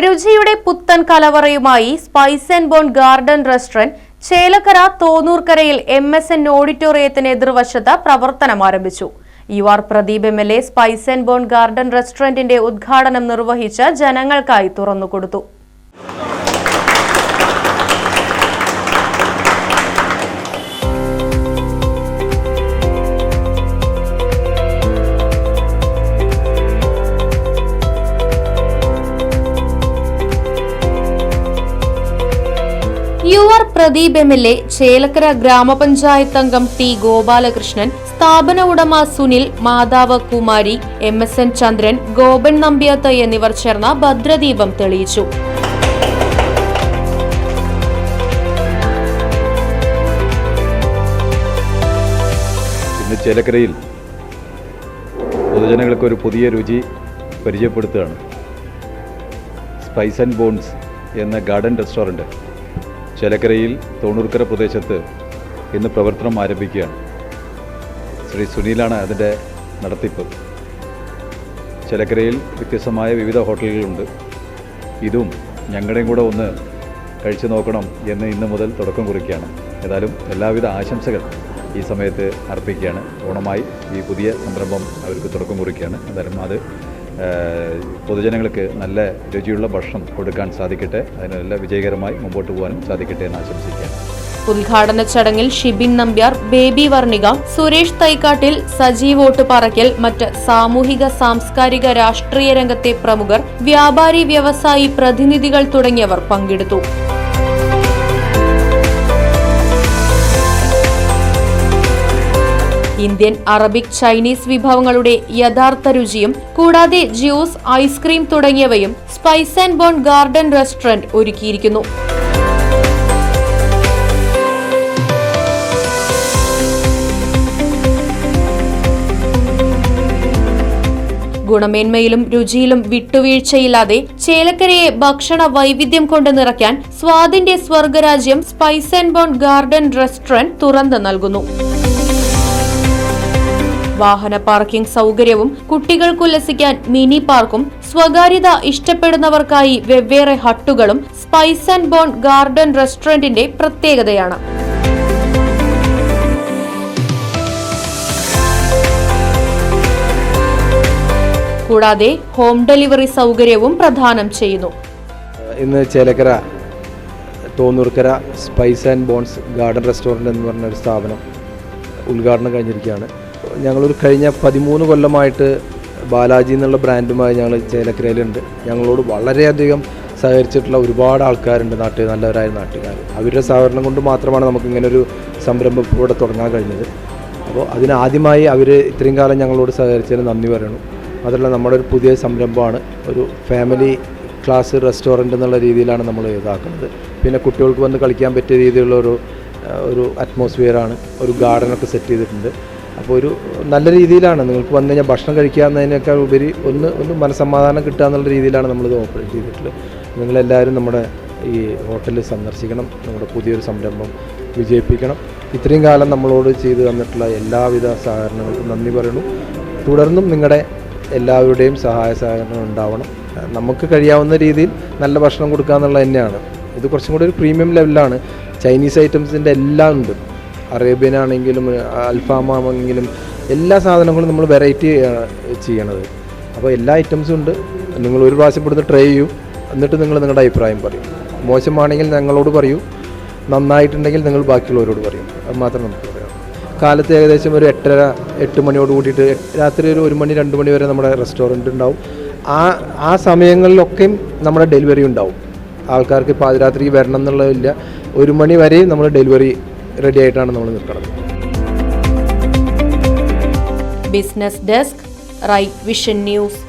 രുചിയുടെ പുത്തൻ കലവറയുമായി spice and bone garden restaurant Chelakkara തോന്നൂർക്കരയിൽ M S N ഓഡിറ്റോറിയത്തിന് എതിർവശത്ത് പ്രവർത്തനം ആരംഭിച്ചു. U R Pradeep M L A spice and bone garden റെസ്റ്റോറന്റിന്റെ ഉദ്ഘാടനം നിർവഹിച്ച് ജനങ്ങൾക്കായി തുറന്നുകൊടുത്തു. U R Pradeep M L A Chelakkara ഗ്രാമപഞ്ചായത്ത് അംഗം ടി ഗോപാലകൃഷ്ണൻ സ്ഥാപന ഉടമ സുനിൽ മാതാവ് Kumari M S N Chandran Gopan Nambiath എന്നിവർ ചേർന്ന ഭദ്രദീപം തെളിയിച്ചു. ഇന്ന് ചേലക്കരയിൽ പൊതുജനങ്ങൾക്ക് ഒരു പുതിയ രുചി പരിചയപ്പെടുത്തുകയാണ്. സ്പൈസ് ആൻഡ് ബോൺസ് എന്ന ഗാർഡൻ റെസ്റ്റോറന്റ് ചേലക്കരയിൽ തോണൂർക്കര പ്രദേശത്ത് ഇന്ന് പ്രവർത്തനം ആരംഭിക്കുകയാണ്. ശ്രീ സുനിലാണ് അതിന്റെ നടത്തിപ്പ്. ചേലക്കരയിൽ വ്യത്യസ്തമായ വിവിധ ഹോട്ടലുകളുണ്ട്. ഇതും ഞങ്ങളുടെയും കൂടെ ഒന്ന് കഴിച്ചു നോക്കണം എന്ന് ഇന്ന് മുതൽ തുടക്കം കുറിക്കുകയാണ്. ഏതായാലും എല്ലാവിധ ആശംസകൾ ഈ സമയത്ത് അർപ്പിക്കുകയാണ്. ഓണമായി ഈ പുതിയ സംരംഭം അവർക്ക് തുടക്കം കുറിക്കുകയാണ്. എന്തായാലും അത് പൊതുജനങ്ങൾക്ക് നല്ല രുചിയുള്ള ഭക്ഷണം കൊടുക്കാൻ സാധിക്കട്ടെ. അതിനെല്ലാം വിജയകരമായി മുമ്പോട്ട് പോകാനും സാധിക്കട്ടെ എന്ന് ആശംസിക്കാം. ഉദ്ഘാടന ചടങ്ങിൽ ഷിബിൻ നമ്പ്യാർ ബേബി വർണിക സുരേഷ് തൈക്കാട്ടിൽ സജീവ് ഓട്ടുപാറയ്ക്കൽ മറ്റ് സാമൂഹിക സാംസ്കാരിക രാഷ്ട്രീയ രംഗത്തെ പ്രമുഖർ വ്യാപാരി വ്യവസായി പ്രതിനിധികൾ തുടങ്ങിയവർ പങ്കെടുത്തു. ഇന്ത്യൻ അറബിക് ചൈനീസ് വിഭവങ്ങളുടെ യഥാർത്ഥ രുചിയും കൂടാതെ ജ്യൂസ് ഐസ്ക്രീം തുടങ്ങിയവയും spice and bone garden restaurant ഒരുക്കിയിരിക്കുന്നു. ഗുണമേന്മയിലും രുചിയിലും വിട്ടുവീഴ്ചയില്ലാതെ ചേലക്കരയെ ഭക്ഷണ വൈവിധ്യം കൊണ്ട് നിറയ്ക്കാൻ സ്വാദിന്റെ സ്വർഗരാജ്യം spice and bone garden restaurant തുറന്നു നൽകുന്നു. വാഹന പാർക്കിംഗ് സൗകര്യവും കുട്ടികൾക്കുല്ലസിക്കാൻ മിനി പാർക്കും സ്വകാര്യത ഇഷ്ടപ്പെടുന്നവർക്കായി വെവ്വേറെ ഹട്ടുകളും സ്പൈസ് ആൻഡ് ബോൺ ഗാർഡൻ റെസ്റ്റോറന്റിന്റെ പ്രത്യേകതയാണ്. കൂടാതെ ഹോം ഡെലിവറി സൗകര്യവും പ്രദാനം ചെയ്യുന്നു. ഇന്ന് Chelakkara Thonurkara spice and bones garden restaurant എന്ന് പറഞ്ഞ ഒരു സ്ഥാപനം ഉദ്ഘാടനം കഴിഞ്ഞിരിക്കുകയാണ്. ഞങ്ങളൊരു കഴിഞ്ഞ പതിമൂന്ന് കൊല്ലമായിട്ട് ബാലാജി എന്നുള്ള ബ്രാൻഡുമായി ഞങ്ങൾ ചേലക്കരയിലുണ്ട്. ഞങ്ങളോട് വളരെയധികം സഹകരിച്ചിട്ടുള്ള ഒരുപാട് ആൾക്കാരുണ്ട് നാട്ടിൽ നല്ലവരായ നാട്ടുകാർ. അവരുടെ സഹകരണം കൊണ്ട് മാത്രമാണ് നമുക്ക് ഇങ്ങനൊരു സംരംഭം ഇവിടെ തുടങ്ങാൻ കഴിഞ്ഞത്. അപ്പോൾ അതിനാദ്യമായി അവർ ഇത്രയും കാലം ഞങ്ങളോട് സഹകരിച്ചതിന് നന്ദി പറയണം. അതല്ല നമ്മുടെ ഒരു പുതിയ സംരംഭമാണ്. ഒരു ഫാമിലി ക്ലാസ് റെസ്റ്റോറന്റ് എന്നുള്ള രീതിയിലാണ് നമ്മൾ ഇതാക്കുന്നത്. പിന്നെ കുട്ടികൾക്ക് വന്ന് കളിക്കാൻ പറ്റിയ രീതിയിലുള്ള ഒരു ഒരു അറ്റ്മോസ്ഫിയറാണ് ഒരു ഗാർഡനൊക്കെ സെറ്റ് ചെയ്തിട്ടുണ്ട്. അപ്പോൾ ഒരു നല്ല രീതിയിലാണ് നിങ്ങൾക്ക് വന്നു കഴിഞ്ഞാൽ ഭക്ഷണം കഴിക്കുക എന്നതിനേക്കാൾ ഉപരി ഒന്ന് ഒന്ന് മനസ്സമാധാനം കിട്ടുക എന്നുള്ള രീതിയിലാണ് നമ്മളിത് ഓപ്പറേറ്റ് ചെയ്തിട്ടുള്ളത്. നിങ്ങളെല്ലാവരും നമ്മുടെ ഈ ഹോട്ടൽ സന്ദർശിക്കണം നമ്മുടെ പുതിയൊരു സംരംഭം വിജയിപ്പിക്കണം. ഇത്രയും കാലം നമ്മളോട് ചെയ്തു തന്നിട്ടുള്ള എല്ലാവിധ സഹകരണങ്ങൾക്കും നന്ദി പറയുന്നു. തുടർന്നും നിങ്ങളുടെ എല്ലാവരുടെയും സഹായ സഹകരണം ഉണ്ടാവണം. നമുക്ക് കഴിയാവുന്ന രീതിയിൽ നല്ല ഭക്ഷണം കൊടുക്കുക എന്നുള്ളത് തന്നെയാണ്. ഇത് കുറച്ചും കൂടി ഒരു പ്രീമിയം ലെവലാണ് ചൈനീസ് ഐറ്റംസിന്റെ എല്ലാം ഉണ്ട്. അറേബ്യൻ ആണെങ്കിലും അൽഫാം ആണെങ്കിലും എല്ലാ സാധനങ്ങളും നമ്മൾ വെറൈറ്റി ചെയ്യണത്. അപ്പോൾ എല്ലാ ഐറ്റംസും ഉണ്ട്. നിങ്ങൾ ഒരു പ്രാവശ്യം ഇവിടുന്ന് ട്രൈ ചെയ്യൂ. എന്നിട്ട് നിങ്ങൾ നിങ്ങളുടെ അഭിപ്രായം പറയും. മോശമാണെങ്കിൽ ഞങ്ങളോട് പറയൂ. നന്നായിട്ടുണ്ടെങ്കിൽ നിങ്ങൾ ബാക്കിയുള്ളവരോട് പറയും. അത് മാത്രം നമുക്ക് പറയാം. കാലത്ത് ഏകദേശം ഒരു എട്ടര എട്ട് മണിയോട് കൂടിയിട്ട് രാത്രി ഒരു ഒരു മണി രണ്ട് മണി വരെ നമ്മുടെ റെസ്റ്റോറന്റ് ഉണ്ടാവും. ആ ആ സമയങ്ങളിലൊക്കെയും നമ്മുടെ ഡെലിവറി ഉണ്ടാവും. ആൾക്കാർക്ക് പാതിരാത്രിക്ക് വരണം എന്നുള്ളതില്ല. ഒരു മണി വരെയും നമ്മൾ ഡെലിവറി റെഡി ആയിട്ടാണ് നമ്മൾ നിൽക്കുന്നത്. Business desk right vision news